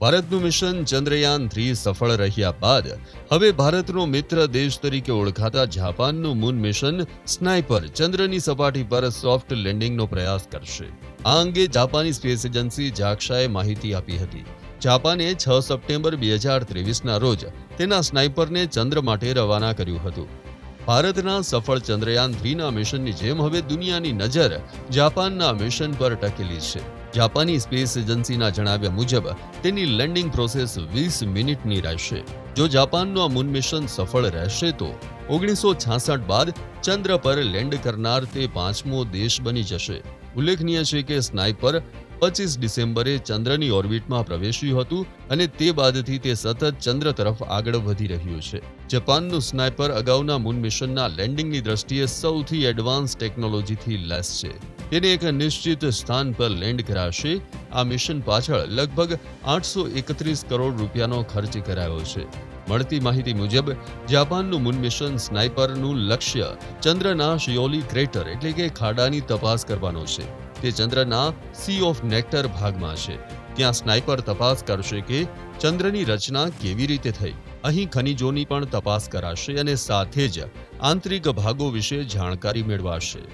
ભારતનું mission Chandrayaan three સફળ રહ્યા બાદ હવે ભારતનો મિત્ર દેશ તરીકે ઓળખાતા જાપાનનું મૂન મિશન સ્નાઇપર ચંદ્રની સપાટી પર સોફ્ટ લેન્ડિંગનો પ્રયાસ કરશે. આ અંગે જાપાની સ્પેસ એજન્સી જાક્ષાએ માહિતી આપી હતી. જાપાને છ સપ્ટેમ્બર બે હજાર ત્રેવીસના રોજ તેના સ્નાઇપરને ચંદ્ર માટે રવાના કર્યું હતું. ભારતના સફળ ચંદ્રયાન થ્રીના મિશનની જેમ હવે દુનિયાની નજર જાપાનના મિશન પર ટકેલી છે. જાપાની સ્પેસ એજન્સીના જણાવ્યા મુજબ, તેની લેન્ડિંગ પ્રોસેસ વીસ મિનિટની રહેશે. જો જાપાનનું આ મૂન મિશન સફળ રહેશે તો ઓગણીસો છાસઠ બાદ ચંદ્ર પર લેન્ડ કરનાર તે પાંચમો દેશ બની જશે. ઉલ્લેખનીય છે કે સ્નાઇપર પચીસ ડિસેમ્બરે ચંદ્રની ઓર્બિટમાં પ્રવેશ્યું હતું અને તે બાદથી તે સતત ચંદ્ર તરફ આગળ વધી રહ્યું છે. જાપાનનું સ્નાઇપર અગાઉના મૂન મિશનના લેન્ડિંગની દ્રષ્ટિએ સૌથી એડવાન્સ ટેકનોલોજીથી લેસ છે. તેને એક નિશ્ચિત સ્થાન પર લેન્ડ કરાશે. આ મિશન પાછળ લગભગ આઠસો એકત્રીસ કરોડ રૂપિયાનો ખર્ચ કરાયો છે. મળતી માહિતી મુજબ, જાપાનનું મૂન મિશન સ્નાઇપરનું લક્ષ્ય ચંદ્રના શિયોલી ક્રેટર એટલે કે ખાડાની તપાસ કરવાનો છે. તે ચંદ્રના સી ઓફ નેક્ટર ભાગમાં છે. ત્યાં સ્નાઇપર તપાસ કરશે કે ચંદ્રની રચના કેવી રીતે થઈ. અહીં ખનિજોની પણ તપાસ કરાશે અને સાથે જ આંતરિક ભાગો વિશે જાણકારી મેળવાશે.